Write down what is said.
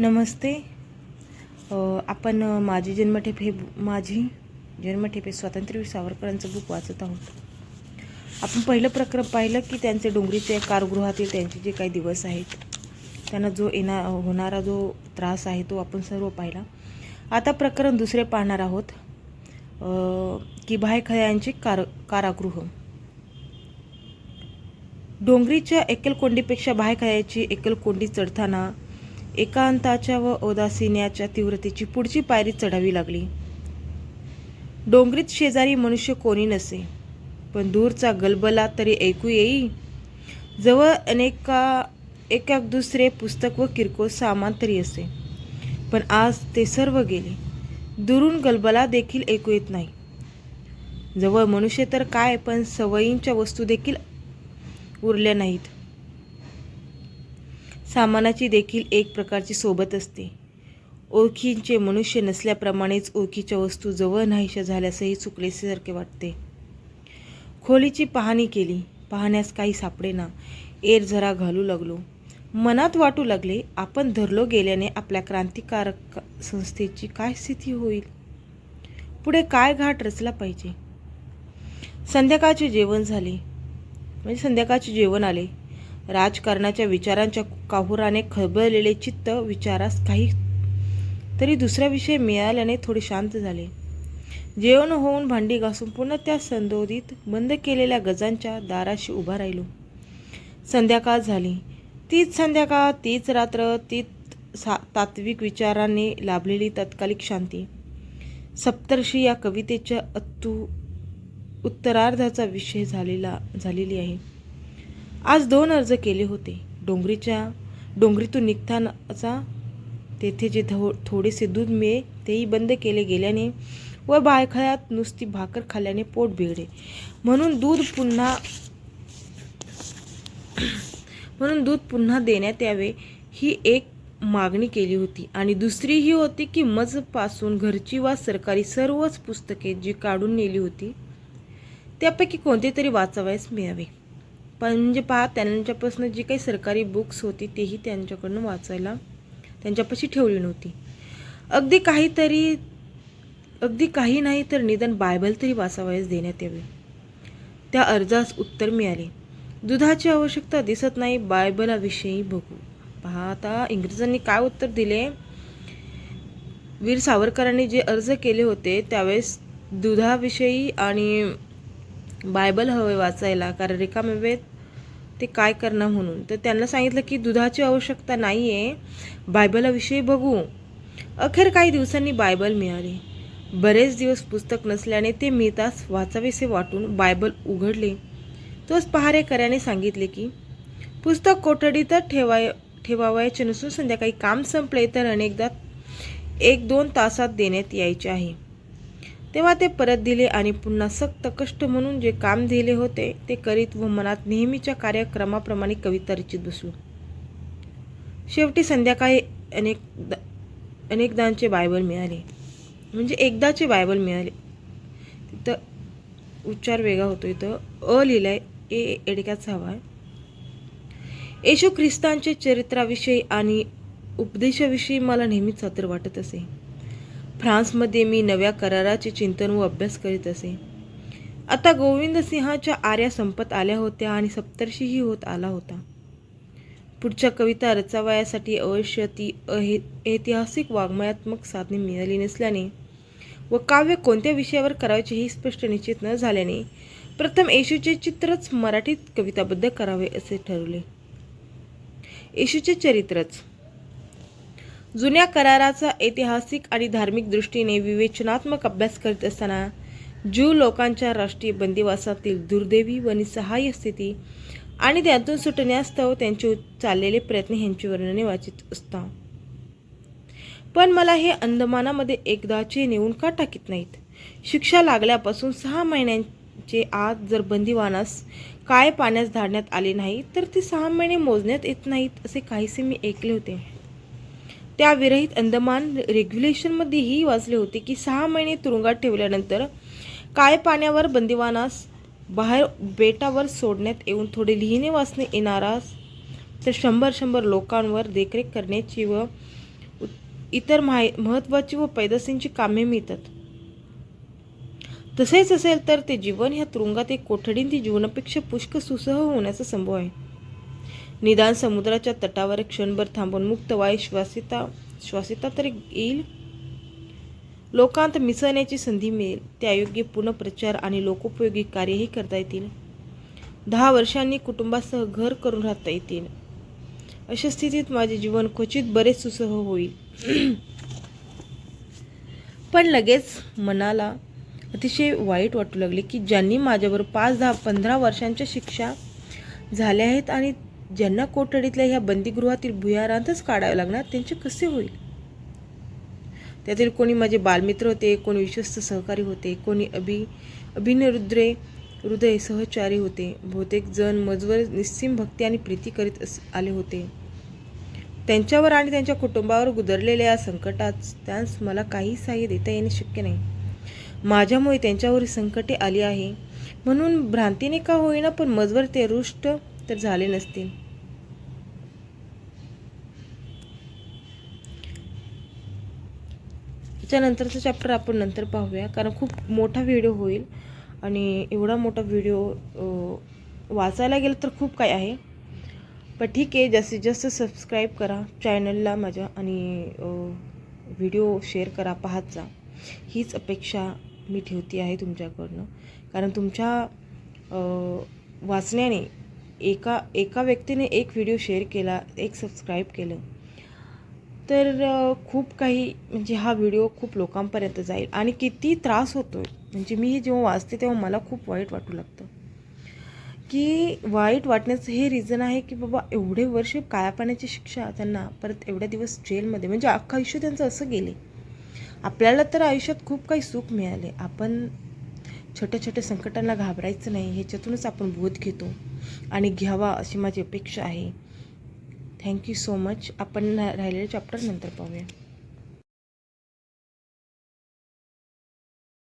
नमस्ते. आपण माझी जन्मठेप हे माझी जन्मठेप हे स्वातंत्र्यवीर सावरकरांचं बुक वाचत आहोत. आपण पहिलं प्रकरण पाहिलं की त्यांचे डोंगरीच्या कारगृहातील त्यांचे जे काही दिवस आहेत त्यांना जो येणार होणारा जो त्रास आहे तो आपण सर्व पाहिला. आता प्रकरण दुसरे पाहणार आहोत. की की भायखळ्यांचे कार कारागृह. डोंगरीच्या एकलकोंडीपेक्षा बाहेखळ्याची एकलकोंडी चढताना एकांताच्या व ओदासिन्याच्या तीव्रतेची पुढची पायरी चढावी लागली. डोंगरीत शेजारी मनुष्य कोणी नसे पण दूरचा गलबला तरी ऐकू येई. जवळ अनेका एक दुसरे पुस्तक व किरकोळ सामान तरी असे पण आज ते सर्व गेले. दुरून गलबला देखील ऐकू येत नाही. जवळ मनुष्य तर काय पण सवयींच्या वस्तू देखील उरल्या नाहीत. सामानाची देखील एक प्रकारची सोबत असते. ओळखींचे मनुष्य नसल्याप्रमाणेच ओळखीच्या वस्तू जवळ नाहीशा झाल्यासही चुकलेसारखे वाटते. खोलीची पाहणी केली. पाहण्यास काही सापडेना. एर जरा घालू लागलो. मनात वाटू लागले आपण धरलो गेल्याने आपल्या क्रांतिकारक संस्थेची काय स्थिती होईल? पुढे काय घाट रचला पाहिजे? संध्याकाळचे जेवण झाले. म्हणजे संध्याकाळचे जेवण आले. राजकारणाच्या विचारांच्या काहुराने खळबळलेले चित्त विचारास काही तरी दुसरा विषय मिळाल्याने थोडे शांत झाले. जेवण होऊन भांडी घासून पुन्हा त्या संदोदित बंद केलेल्या गजांच्या दाराशी उभा राहिलो. संध्याकाळ झाली. तीच संध्याकाळ तीच रात्र तीच सा तात्विक विचाराने लाभलेली तात्कालिक शांती. सप्तर्षी या कवितेच्या अत्तू उत्तरार्धाचा विषय झालेला झालेली आहे. आज दोन अर्ज केले होते. डोंगरीच्या डोंगरीतून निघतानाचा तेथे जे धो थोडेसे दूध मिळे तेही बंद केले गेल्याने व बायखळ्यात नुसती भाकर खाल्ल्याने पोट बिघडे म्हणून दूध पुन्हा म्हणून दूध पुन्हा देण्यात यावे ही एक मागणी केली होती. आणि दुसरी ही होती की मजपासून घरची वा सरकारी सर्वच पुस्तके जी काढून नेली होती त्यापैकी कोणते तरी वाचावयास मिळावे. पण म्हणजे पहा त्यांच्यापासून जी काही सरकारी बुक्स होती तेही त्यांच्याकडून वाचायला त्यांच्यापाशी ठेवली नव्हती. अगदी काहीतरी अगदी काही नाही तर निदान बायबल तरी वाचावयास देण्यात यावे. त्या अर्जास उत्तर मिळाले. दुधाची आवश्यकता दिसत नाही बायबलाविषयी बघू. पहा आता इंग्रजांनी काय उत्तर दिले? वीर सावरकरांनी जे अर्ज केले होते त्यावेळेस दुधाविषयी आणि बायबल हवे वाचायला कारण रिकामे वेळेत ते काय करणार म्हणून. तर त्यांना सांगितलं की दुधाची आवश्यकता नाही आहे बायबलाविषयी बघू. अखेर काही दिवसांनी बायबल मिळाले. बरेच दिवस पुस्तक नसल्याने ते मिळताच वाचावेसे वाटून बायबल उघडले. तोच पहारेकऱ्याने सांगितले की पुस्तक कोठडीतच ठेवाय ठेवावयाचे नसून संध्याकाळी काम संपले तर अनेकदा एक दोन तासात देण्यात यायचे आहे. तेव्हा ते परत दिले आणि पुन्हा सक्त कष्ट म्हणून जे काम दिले होते ते करीत व मनात नेहमीच्या कार्यक्रमाप्रमाणे कविता रचित बसलो शेवटी संध्याकाळी अनेक अनेकदांचे बायबल मिळाले. म्हणजे एकदाचे बायबल मिळाले. तिथं उच्चार वेगळा होतो इथं अ लिहिलाय ए एडक्याचा हवा आहे येशू ख्रिस्तांचे चरित्राविषयी आणि उपदेशाविषयी मला नेहमीच सातर वाटत असे. फ्रान्समध्ये मी नव्या कराराचे चिंतन व अभ्यास करीत असे. आता गोविंदसिंहाच्या आर्या संपत आल्या होत्या आणि सप्तर्षीही होत आला होता. पुढच्या कविता रचावयासाठी अवश्य ती अहे ऐतिहासिक वाङ्मयात्मक साधने मिळाली नसल्याने व काव्य कोणत्या विषयावर करायचे हे स्पष्ट निश्चित न झाल्याने प्रथम येशूचे चित्रच मराठीत कविताबद्ध करावे असे ठरवले. येशूचे चरित्रच जुन्या कराराचा ऐतिहासिक आणि धार्मिक दृष्टीने विवेचनात्मक अभ्यास करीत असताना ज्यू लोकांच्या राष्ट्रीय बंदिवासातील दुर्दैवी व निसहाय्य स्थिती आणि त्यातून सुटण्यास्तव त्यांचे चाललेले प्रयत्न ह्यांची वर्णने वाचित असता. पण मला हे अंदमानामध्ये एकदाचे नेऊन का टाकीत नाहीत? शिक्षा लागल्यापासून सहा महिन्यांचे आत जर बंदिवानास काय पाण्यास धाडण्यात आले नाही तर ते सहा महिने मोजण्यात येत नाहीत असे काहीसे मी ऐकले होते. त्या विरहित अंदमान रेग्युलेशनमध्येही वाचले होते की सहा महिने तुरुंगात ठेवल्यानंतर काय पाण्यावर बंदिवानास बाहेर बेटावर सोडण्यात येऊन थोडे लिहिणे वाचणे येणारास तर शंभर शंभर लोकांवर देखरेख करण्याची व इतर माहि महत्त्वाची व पैदासींची कामे मिळतात. तसेच असेल तर ते जीवन ह्या तुरुंगात एक कोठडींती जीवनापेक्षा पुष्क सुसह होण्याचा संभव आहे. निदान समुद्राच्या तटावर क्षणभर थांबून मुक्त वायू श्वासिता श्वासिता तरी येईल? लोकांत मिसळण्याची संधी मिळेल. त्यायोग्य पुनप्रचार आणि लोकोपयोगी कार्यही करता येतील. दहा वर्षांनी कुटुंबासह घर करून राहता येतील. अशा स्थितीत माझे जीवन क्वचित बरेच सुसह होईल. पण लगेच मनाला अतिशय वाईट वाटू लागले की ज्यांनी माझ्यावर पाच दहा पंधरा वर्षांच्या शिक्षा झाल्या आहेत आणि ज्यांना कोठडीतल्या ह्या बंदीगृहातील भुयारांतच काढावे लागणार त्यांचे कसे होईल? त्यातील कोणी माझे बालमित्र होते कोणी विश्वस्त सहकारी होते कोणी अभि अभिनरुद्रे हृदय सहचारी होते. बहुतेक जण मजवर निस्सीम भक्ती आणि प्रीती करीत अस आले होते. त्यांच्यावर आणि त्यांच्या कुटुंबावर गुदरलेल्या या संकटात त्यास मला काही सहाय्य देता येणे शक्य नाही. माझ्यामुळे त्यांच्यावर संकटे आली आहे. म्हणून भ्रांतीने का होईना पण मजवर ते रुष्ट तर झाले नसतील त्यानंतरचं चॅप्टर आपण नंतर पाहूया. कारण खूप मोठा व्हिडिओ होईल. आणि एवढा मोठा व्हिडिओ वाचायला गेलं तर खूप काय आहे. पण ठीक आहे जास्तीत जास्त सबस्क्राईब करा चॅनलला माझ्या आणि व्हिडिओ शेअर करा पाहत जा. हीच अपेक्षा मी ठेवती आहे तुमच्याकडनं. कारण तुमच्या वाचण्याने एका एका व्यक्तीने एक व्हिडिओ शेअर केला एक सबस्क्राईब केलं तर खूप काही म्हणजे हा व्हिडिओ खूप लोकांपर्यंत जाईल. आणि किती त्रास होतो आहे म्हणजे मी हे जेव्हा वाचते तेव्हा मला खूप वाईट वाटू लागतं. की वाईट वाटण्याचं हे रिझन आहे की बाबा एवढे वर्ष काळ्यापण्याची शिक्षा त्यांना परत एवढ्या दिवस जेलमध्ये म्हणजे अख्खं आयुष्य त्यांचं असं गेले. आपल्याला तर आयुष्यात खूप काही सुख मिळाले. आपण छोट्या छोट्या संकटांना घाबरायचं नाही. ह्याच्यातूनच आपण बोध घेतो. आणि घ्यावा अशी माझी अपेक्षा आहे. थँक्यू सो मच आपण राहिलेले चॅप्टर नंतर पाहूया.